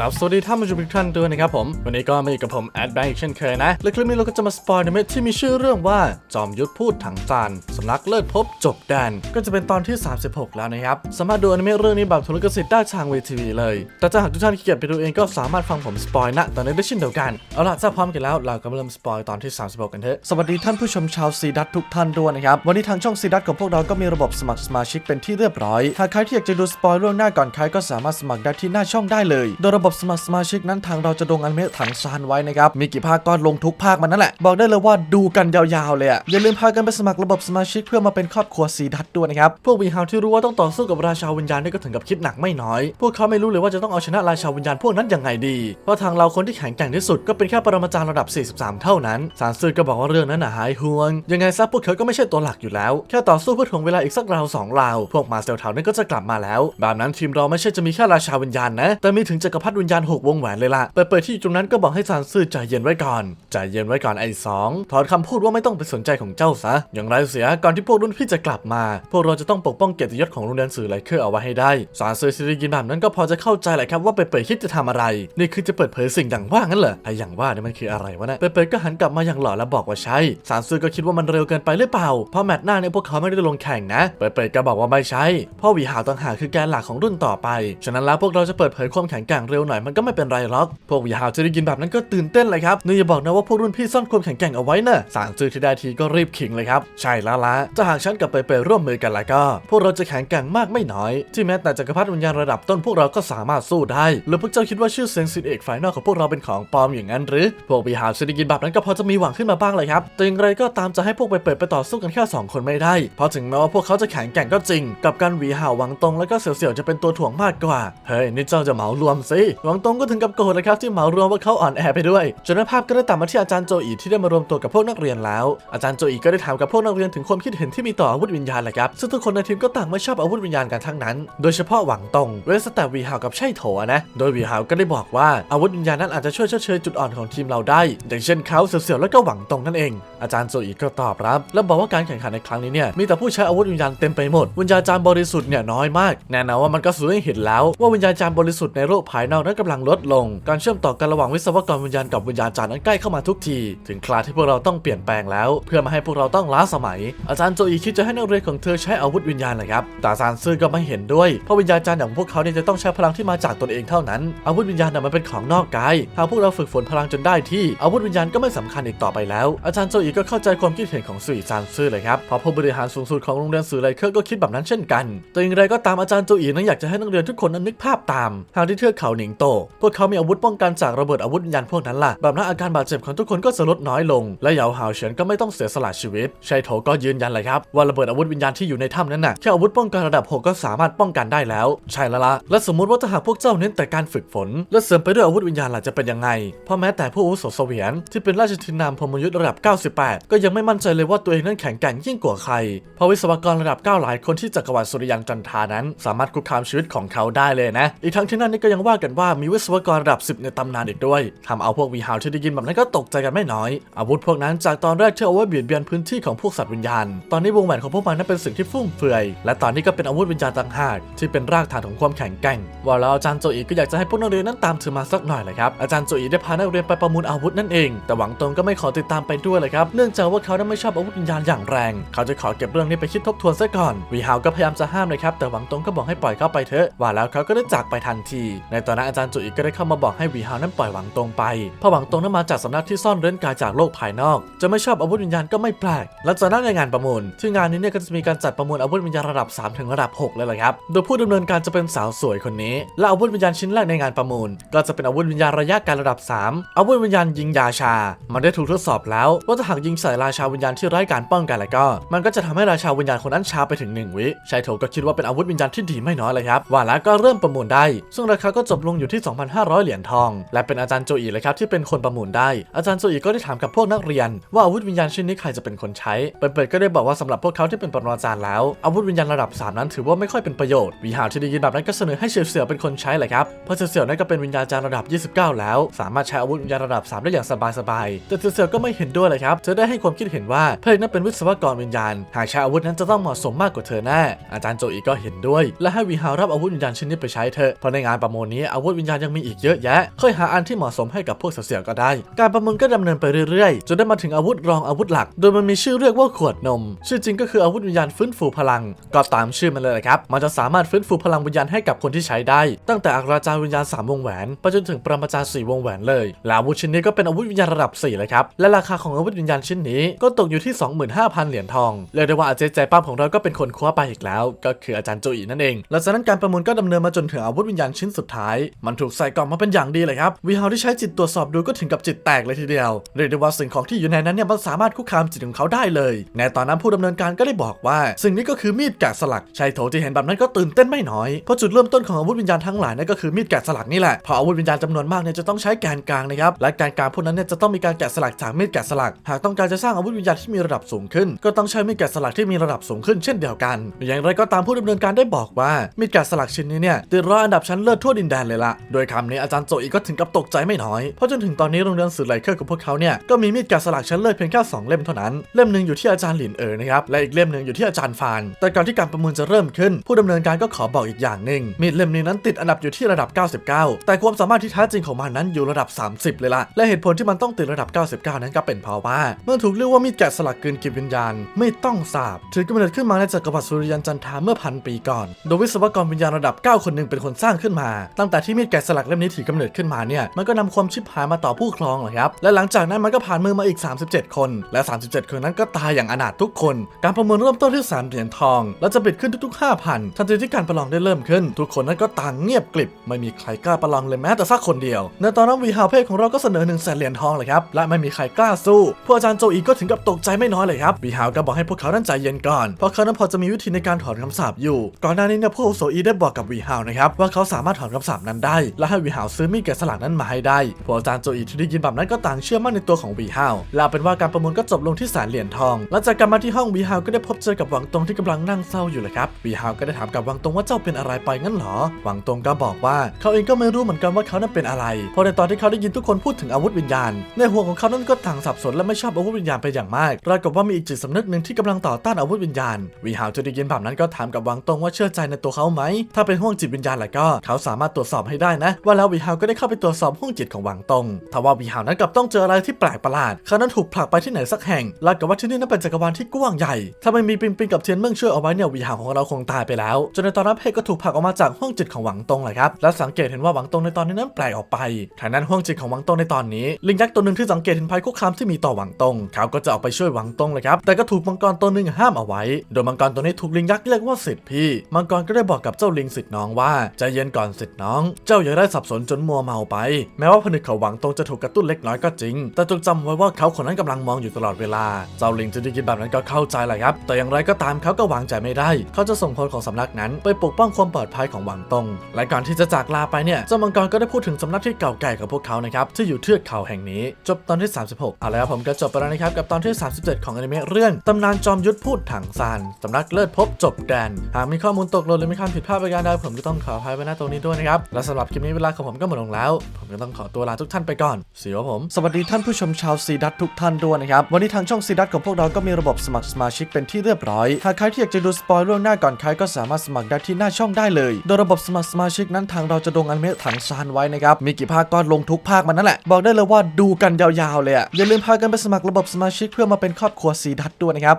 กลับสวัสดีท่านผู้ชมทุกท่านด้วยนะครับผม วันนี้ก็มาอยู่กับผมแอดแบงค์เช่นเคยนะ และคลิปนี้เราก็จะมาสปอยในเมที่มีชื่อเรื่องว่า จอมยุทธพูดถังจานสำนักเลิศพบจบแดน ก็จะเป็นตอนที่ 36 แล้วนะครับ สามารถดูอนิเมะเรื่องนี้แบบทุนลิขสิทธิ์ได้ทางเวทีวีเลย แต่ถ้าหากทุกท่านขี้เกียจไปดูเองก็สามารถฟังผมสปอยณตอนนี้ได้เช่นเดียวกัน เอาล่ะถ้าพร้อมกันแล้วเราก็มาเริ่มสปอยตอนที่ 36 กันเถอะ สวัสดีท่านผู้ชมชาวซีดัตทุกท่านด้วยนะครับ วันนี้ทางช่องซีดัตของพวกเราก็มีระบบสมัครสมาชิกเป็นที่เรียบร้อยหากใครที่อยากจะดูสปอยล่วงหน้าก่อนใครก็สามารถสมัครได้ที่หน้าช่องได้เลยโดยระบบสมัครสมาชิกนั้นทางเราจะดงอนิเมะถังซานไว้นะครับ มีกี่ภาคก็ลงทุกภาคมันนั่นแหละ บอกได้เลยว่าดูกันยาวๆเลยอะอย่าลืมพากันไปสมัครระบบสมาชิกเพื่อมาเป็นครอบครัวซีดัตด้วยนะครับ พวกวีฮาวที่รู้ว่าต้องต่อสู้กับราชาวิญญาณนี่ก็ถึงกับคิดหนักไม่น้อย พวกเขาไม่รู้เลยว่าจะต้องเอาชนะราชาวิญญาณพวกนั้นยังไงดี เพราะทางเราคนที่แข็งแกร่งที่สุดก็เป็นแค่ปรมาจารย์ระดับ 43 เท่านั้น สารซื่อก็บอกว่าเรื่องนั้นน่ะหายห่วง ยังไงซะพวกเขาก็ไม่ใช่ตัวหลักอยู่แล้ว แค่ต่อสู้เพื่อถ่วงเวลาอีกสักราวสองราว พวกมาเซลเทานั้นก็จะกลับมาแล้ว แบบนั้นทีมเราไม่ใช่จะมีแค่ราชาวิญญาณนะ แต่มีถึงจักรพรรดิวิญญาณหกวงแหวนเลยล่ะไปเปิดที่ตรงนั้นก็บอกให้ซานซื่อใจเย็นไว้ก่อนใจเย็นไว้ก่อนไอ้สองถอนคำพูดว่าไม่ต้องไปสนใจของเจ้าซะ อย่างไรเสียก่อนที่พวกรุ่นพี่จะกลับมา พวกเราจะต้องปกป้องเกียรติยศของโรงเรียนสื่อไลเคอร์เอาไว้ให้ได้ซานซื่อซิริกินแบบนั้นก็พอจะเข้าใจแหละครับว่าไปเปิดคิดจะทำอะไร นี่คือจะเปิดเผยสิ่งอย่างว่างั้นเหรอไอ้อย่างว่าเนี่ยมันคืออะไรวะเนี่ยเปิดก็หันกลับมาอย่างหล่อแล้วบอกว่าใช่ซานซื่อก็คิดว่ามันเร็วเกินไปหรือเปล่าเพราะแมตช์หน้าเนี่ยพวกเขาไม่ได้ลงแข่งนะเปิดๆก็บอกว่าไม่ใช่พ่อหวีหาวต่างหากคือแกนหลักของรุ่นต่อไป ฉะนั้นแล้วพวกเราจะเปิดเผยความแข็งแกร่งเร็วหน่อยมันก็ไม่เป็นไรหรอก พวกวีหาวจะได้กินแบบนั้นก็ตื่นเต้นเลยครับนี่อย่าบอกนะว่าพวกรุ่นพี่ซ่อนความแข็งแกร่งเอาไว้นอะสารซื่อที่ได้ทีก็รีบขิงเลยครับ ใช่แล้วละถ้าหากฉันกับเปๆร่วมมือกันแล้วก็ พวกเราจะแข็งแกร่งมากไม่น้อย ที่แม้แต่จักรพรรดิวิญญาณระดับต้นพวกเราก็สามารถสู้ได้หรือพวกเจ้าคิดว่าชื่อเสียงสิทธิเอกฝ่ายนอกของพวกเราเป็นของปลอมอย่างนั้นหรือ พวกวีหาวจะได้กินแบบนั้นก็พอจะมีหวังขึ้นมาบ้างเลยครับแต่อย่างไรก็ตามจะให้พวกเปๆไปต่อสู้กันแค่สองคนไม่ได้ เพราะถึงแม้ว่าพวกเขาจะแข็งแกร่งก็จริง กับการวีหาววังตรงแล้วก็เสี่ยวๆจะเป็นตัวถ่วงมากกว่า เฮ้ยนี่เจ้าจะเหมารวมสิหวังตรงก็ถึงกับโกรธเลยครับที่เหมารวมว่าเขาอ่อนแอไปด้วย จนภาพก็ได้ตัดมาที่อาจารย์โจอีที่ได้มารวมตัวกับพวกนักเรียนแล้ว อาจารย์โจอีก็ได้ถามกับพวกนักเรียนถึงความคิดเห็นที่มีต่ออาวุธวิญญาณแหละครับซึ่งทุกคนในทีมก็ต่างไม่ชอบอาวุธวิญญาณกันทั้งนั้น โดยเฉพาะหวังตรงเรสแต่วีฮาวกับไช่โถนะโดยวีฮาวก็ได้บอกว่าอาวุธวิญญาณนั้นอาจจะช่วยชดเชยจุดอ่อนของทีมเราได้ อย่างเช่นเขาเสียวๆแล้วก็หวังตรงนั่นเอง อาจารย์โจอีก็ตอบรับ และบอกว่าการแข่งขันในครั้งนี้เนี่ยมีแต่ผู้ใช้อาวุธวิญญาณเต็มไปหมดวิญญาณจารย์บริสุทธิ์เนี่ยน้อยมากแน่นอนว่ามันก็สื่อให้เห็นแล้วว่าวิญญาณจารย์บริสุทธิ์ในโลกภายนอกนั้นกำลังลดลง การเชื่อมต่อกันระหว่างวิศวกรวิญญาณกับวิญญาณจารย์นั้นใกล้เข้ามาทุกที ถึงคราที่พวกเราต้องเปลี่ยนแปลงแล้ว เพื่อมาให้พวกเราต้องล้าสมัย อาจารย์โจอีคิดจะให้นักเรียนของเธอใช้อาวุธวิญญาณเลยครับแต่อาจารย์ซื่อก็ไม่เห็นด้วยเพราะวิญญาณจารย์อย่างพวกเขาเนี่ยจะต้องใช้พลังที่มาจากตนเองเท่านั้น อาวุธวิญญาณน่ะมันเป็นของนอกกายหากพวกเราฝึกฝนพลังจนได้ที่อาวุธวิญญาณก็ไม่สำคัญอีกต่อไปแล้ว อาจารย์โจอีก็เข้าใจความคิดเห็นของสื่ออาจารย์ซื่อเลยครับเพราะผู้บริหารสูงสุดของโรงเรียนสื่อไลเคอร์ก็คิดแบบนั้นเช่นกันแต่อย่างไรก็ตามอาจารย์โจอีนั้นอยากจะให้นักเรียนทุกคนนั้นนึกภาพตาม หากที่เทือกเขาหนิงโต พวกเขามีอาวุธป้องกันจากระเบิดอาวุธวิญญาณพวกนั้นล่ะ แบบนั้นอาการบาดเจ็บของทุกคนก็จะลดน้อยลง และเหยาหาวเฉินก็ไม่ต้องเสียสละชีวิตชัยโถก็ยืนยันเลยครับว่าระเบิดอาวุธวิญญาณที่อยู่ในถ้ำนั้นน่ะแค่อาวุธป้องกันระดับ 6 ก็สามารถป้องกันได้แล้ว ใช่แล้วล่ะและสมมติว่าถ้าหากพวกเจ้าเน้นแต่การฝึกฝน และเสริมไปด้วยอาวุธวิญญาณล่ะจะเป็นยังไงเพราะแม้แต่ผู้อุโสเสวียนที่เป็นราชทินนามพมยุทธระดับ 98 ก็ยังไม่มั่นใจเลยว่าตัวเองนั้นแข็งแกร่งยิ่งกว่าใครเพราะวิศวกรระดับ 9 หลายคนที่จักรวรรดิสุริยันจันทานั้น สามารถคุกคามชีวิตของเขาได้เลยนะ อีกทั้งที่นั่นนี่ก็ยังว่ากันว่ามีวิศวกรระดับ 10 ในตำนานอีกด้วยทำเอาพวกวีฮาวที่ได้ยินแบบนั้นก็ตกใจกันไม่น้อย อาวุธพวกนั้นจากตอนแรกที่เอาไว้เบียดเบียนพื้นที่ของพวกสัตว์วิญญาณ ตอนนี้วงแหวนของพวกมันนั้นเป็นสิ่งที่ฟุ่มเฟือย และตอนนี้ก็เป็นอาวุธวิญญาณต่างหาก ที่เป็นรากฐานของความแข็งแกร่ง ว่าแล้วอาจารย์โจอีก็อยากจะให้พวกนักเรียนนั้นตามเธอมาสักหน่อยเลยครับ อาจารย์โจอีได้พานักเรียนไปประมูลอาวุธนั่นเอง แต่หวังตรงก็ไม่ขอติดตามไปด้วยเลยครับ เนื่องจากว่าเขานั้นไม่ชอบอาวุธวิญญาณอย่างแรง เขาจะขอเก็บเรื่องนี้ไปคิดทบทวนซะก่อน วีฮาวก็พยายามจะห้ามเลยครับ แต่หวังตรงก็บอกให้ปล่อยเขาไปเถอะ ว่าแล้วเขาก็ได้จากไปทันที ในตอนนั้นอาจารย์โจอีกก็ได้เข้ามาบอกให้วีฮาวนั้นปล่อยหวังตรงไปเพราะหวังตรงนั้นมาจากสำนักที่ซ่อนเร้นกายจากโลกภายนอก จะไม่ชอบอาวุธวิญญาณก็ไม่แปลกและจากนั้นในงานประมูล ที่งานนี้เนี่ยก็จะมีการจัดประมูลอาวุธวิญญาณระดับ 3 ถึงระดับ 6 เลยแหละครับ โดยผู้ดำเนินการจะเป็นสาวสวยคนนี้ และอาวุธวิญญาณชิ้นแรกในงานประมูล ก็จะเป็นอาวุธวิญญาณระยะการระดับ 3 อาวุธวิญญาณยิงยาชา มันได้ถูกทดสอบแล้ว ว่าถ้าหากยิงใส่ราชาวิญญาณที่ไร้การป้องกันแล้วก็ มันก็จะทำให้ราชาวิญญาณคนนั้นชาไปถึง1วิชายโถก็คิดว่าเป็นอาวุธวิญญาณที่ดีไม่น้อยเลยครับว่าแล้วก็เริ่มประมูลได้ ซึ่งราคาก็จบลงอยู่ที่ 2,500 เหรียญทอง และเป็นอาจารย์โจอีเลยครับที่เป็นคนประมูลได้ อาจารย์โจอีก็ได้ถามกับพวกนักเรียน ว่าอาวุธวิญญาณชิ้นนี้ใครจะเป็นคนใช้ เปิดๆก็ได้บอกว่าสำหรับพวกเขาที่เป็นปรมาจารย์แล้ว อาวุธวิญญาณระดับ 3 นั้นถือว่าไม่ค่อยเป็นประโยชน์วีหาวที่ได้ยินแบบนั้นก็เสนอให้เสี่ยวเป็นคนใช้เลยครับเพราะเสี่ยวนั่นก็เป็นวิญญาณจารย์ระดับ 29 แล้ว สามารถใช้อาวุธวิญญาณระดับ 3 ได้อย่างสบายๆแต่เสี่ยวก็ไม่เห็นด้วยเลยครับเธอได้ให้ความคิดเห็นว่าเพลงนั้นเป็นวิศวกรวิญญาณ หากใช้อาวุธนั้นจะต้องเหมาะสมมากกว่าเธอแน่อาจารย์โจอีก็เห็นด้วย และให้วีฮาวรับอาวุธวิญญาณชิ้นนี้ไปใช้เถอะเพราะในงานประมูลนี้อาวุธวุธวิญญาณยังมีอีกเยอะแยะค่อยหาอันที่เหมาะสมให้กับพวกเสี่ยวๆก็ได้ การประมูลก็ดำเนินไปเรื่อยๆจนได้มาถึงอาวุธรองอาวุธหลัก โดยมันมีชื่อเรียกว่าขวดนม ชื่อจริงก็คืออาวุธวิญญาณฟื้นฟูพลัง ก็ตามชื่อมันเลยแหละครับ มันจะสามารถฟื้นฟูพลังวิญญาณให้กับคนที่ใช้ได้ ตั้งแต่อัคราจารวิญญาณสามวงแหวนไปจนถึงปรมาจารย์สี่วงแหวนเลยและอาวุธชิ้นนี้ก็เป็นอาวุธวิญญาณระดับ4เลยครับและราคาของอาวุธวิญญาณชิ้นนี้ก็ตกอยู่ที่ 25,000 เหรียญทองเรียกได้ว่าอาเจใจป้าของเราก็เป็นคนคว้าไปอีกแล้ว ก็คืออาจารย์โจอีนั่นเองหลังจากนั้นการประมูลก็ดำเนินมาจนถึงอาวุธวิญญาณชิ้นสุดท้ายมันถูกใส่กล่องมาเป็นอย่างดีเลยครับวีฮาวที่ใช้จิตตรวจสอบดูก็ถึงกับจิตแตกเลยทีเดียวเรียกได้ว่าสิ่งของที่อยู่ในนั้นเนี่ยมันสามารถคุกคามจิตของเขาได้เลย ในตอนนั้นผู้ดำเนินการก็ได้บอกว่า สิ่งนี้ก็คือมีดแกะสลักชายโถที่เห็นแบบนั้นก็ตื่นเต้นไม่น้อยเพราะจุดเริ่มต้นของอาวุธวิญญาณทั้งหลายนั่นก็คือมีดแกะสลักนี่แหละพราะอาวุธวิญญาณจำนวนมากเนี่ยจะต้องใช้แกนกลางนะครับและแกนกลางพวกนั้นเนี่ยจะต้องมีการแกะสลักจากมีดแกะสลัก หากต้องการจะสร้างอาวุธวิญญาณที่มีระดับสูงขึ้น ก็ต้องใช้มีดแกะสลักที่มีระดับสูงขึ้นเช่นเดียวกัน อย่างไรก็ตามผู้ดำเนินการได้บอกว่ามีดแกะสลักชิ้นนี้เนี่ยติดรออันดับชั้นเลิศทั่วดินแดนเลยละโดยคำนี้อาจารย์โจอีกก็ถึงกับตกใจไม่น้อย เพราะจนถึงตอนนี้โรงเรียนสื่อไลเคอร์ของพวกเขาเนี่ยก็มีมีดแกะสลักชั้นเลิศเพียงแค่สองเล่มเท่านั้น เล่มหนึ่งอยู่ที่อาจารย์หลินเอ๋อนะครับ และอีกเล่มหนึ่งอยู่ที่อาจารย์ฟาน แต่ก่อนที่การประมูลจะเริ่มขึ้น ผู้ดำเนินการก็ขอบอกอีกอย่างหนึ่งมีดเล่มนี้นั้นติดอันดับอยู่ที่ระดับ 99 แต่ความสามารถที่แท้จริงของมันนั้นอยู่ระดับ 30 เลยล่ะและเหตุผลที่มันต้องติดระดับ 99 นั้นก็เป็นเพราะว่า เมื่อถูกเรียกว่ามีดแกะสลักกลืนกินวิญญาณไม่ต้องสาบถือกำเนิดขึ้นมาในจักรวรรดิสุริยันจันทราเมื่อพันปีก่อน โดยวิศวกรวิญญาณระดับ 9 คนหนึ่งเป็นคนสร้างขึ้นมา ตั้งแต่ที่มีดแกะสลักเล่มนี้ถือกำเนิดขึ้นมาเนี่ยมันก็นำความชิบหายมาต่อผู้ครองเหรอครับและหลังจากนั้นมันก็ผ่านมือมาอีก 37 คน และ 37 คนนั้นก็ตายอย่างอนาถทุกคน การประเมินเริ่มต้นที่3เหรียญทอง และจะปิดขึ้นทุกๆ 5,000ทันทีที่การประลองได้เริ่มขึ้น ทุกคนนั้นก็ต่างเงียบกริบไม่มีใครกล้าประลองเลยแม้แต่สักคนเดียว ในตอนนั้นวีฮาวเพศของเราก็เสนอ1นึ่งแสนเหรียญทองเลยครับและไม่มีใครกล้าสู้พวกอาจารย์โจอีก็ถึงกับตกใจไม่น้อยเลยครับวีฮาวก็บอกให้พวกเขานั้นใจเย็นก่อน เพราะเขานั้นพอจะมีวิธีในการถอนคำสาปอยู่ ก่อนหน้านี้เนี่ยพวกโสอีได้บอกกับวีฮาวนะครับว่าเขาสามารถถอนคำสาปนั้นได้ และให้วีฮาวซื้อมีดแกะสลักนั้นมาให้ได้พวกอาจารย์โจอีที่ได้ยินแบบนั้นก็ต่างเชื่อมั่นในตัวของวีฮาวและเอาเป็นว่าการประมูลก็จบลงที่แสนเหรียญทองหลังจากกลับมาที่ห้องวีฮาวก็ได้พบเจอกับหวังตงที่กำลังนั่งเศร้าอยู่เลยครับวีฮาวก็ได้ถามกับหวังตงว่าเจ้าเป็นอะไรไปงั้นเหรอหวังตงก็บอกว่าเขาเองก็ไม่รู้เหมือนกันว่าเขานั้นเป็นอะไรเพราะในตอนที่เขาได้ยินทุกคนพูดถึงอาวุธวิญญาณ ในหัวของเขานั้นก็ต่างสับสนและไม่ชอบอาวุธวิญญาณไปอย่างมากราวกับว่ามีอีกจิตสำนึกหนึ่งที่กำลังต่อต้านอาวุธวิญญาณวีฮาวจะได้ยินแบบนั้นก็ถามกับหวังตงว่าเชื่อใจในตัวเขาไหมถ้าเป็นห้วงจิตวิญญาณแล้วก็ เขาสามารถตรวจสอบให้ได้นะ ว่าแล้ววีฮาวก็ได้เข้าไปตรวจสอบห้วงจิตของหวังตงทว่าวีฮาวนั้นกลับต้องเจออะไรที่แปลกประหลาดเขานั้นถูกผลักไปที่ไหนสักแห่งราวกับว่าที่นี่นั้นเป็นจักรวาลที่กว้างใหญ่ ถ้าไม่มีปิงปิงกับเทียนเมืองช่วยเอาไว้เนี่ยวีฮาวของเราคงตายไปแล้ว จนในตอนนั้นเพกก็ถูกผลักออกมาจากห้องจิตของหวังตงเลยครับ และสังเกตเห็นว่าหวังตงในตอนนี้นั้นแปลกออกไปทางนั้นห้องจิตของหวังตงในตอนนี้ ลิงยักษ์ตัวหนึ่งที่สังเกตเห็นภัยคุกคามที่มีต่อหวังตงเขาก็จะออกไปช่วยหวังตงเลยครับ แต่ก็ถูกมังกรตัวหนึ่งห้ามเอาไว้ โดยมังกรตัวนี้ถูกลิงยักษ์เรียกว่าสิทธิพี่ มังกรก็ได้บอกกับเจ้าลิงสิทธิ์น้องว่าใจเย็นก่อนสิทธิ์น้องเจ้าอย่าได้สับสนจนมัวเมาไป แม้ว่าผนึกเขาหวังตรงจะถูกกระตุ้นเล็กน้อยก็จริง แต่จงจำไว้ว่าเขาคนนั้นกำลังมองอยู่ตลอดเวลา เจ้าลิงจะได้ยินแบบนั้นก็เข้าใจแหละครับ แต่อย่างไรก็ตามเขาก็วางใจไม่ได้ เขาจะส่งคนของสำนักนั้น ไปปกป้องความปลอดภัยของหวังตงและก่อนที่จะจากลาไปเนี่ยเจ้ามังกรก็ได้พูดถึงสำนักที่เก่าแก่ของพวกเขานะครับที่อยู่เทือกเขาแห่งนี้ จบตอนที่ 36เอาละครับผมก็จบไปแล้วนะครับกับตอนที่ 37 ของอนิเมะเรื่องตำนานจอมยุทธพูดถังซานสำนักเลิศพบจบแดนหากมีข้อมูลตกหล่นหรือมีคำผิดพลาดประการใดผมก็ต้องขออภัยไว้ณตรงนี้ด้วยนะครับและสำหรับคลิปนี้เวลาของผมก็หมดลงแล้ว ผมก็ต้องขอตัวลาทุกท่านไปก่อนสวัสดีครับผม สวัสดีท่านผู้ชมชาวซีดัตทุกท่านด้วยนะครับ วันนี้ทางช่องซีดัตของพวกเราก็มีระบบสมัครสมาชิกเป็นที่เรียบร้อย หากใครที่อยากจะดูสปอยล่วงหน้าก่อนใครก็สามารถสมัครได้ที่หน้าช่องได้เลย โดยระบบสมัครสมาชิกนั้นทางเราจะลงอันเมะถังซานไว้นะครับ มีกี่ภาคก็ลงทุกภาคมันนั่นแหละ บอกได้เลยว่าดูกันยาวๆเลยอะอย่าลืมพากันไปสมัครระบบสมาชิกเพื่อมาเป็นครอบครัวซีดัตด้วยนะครับ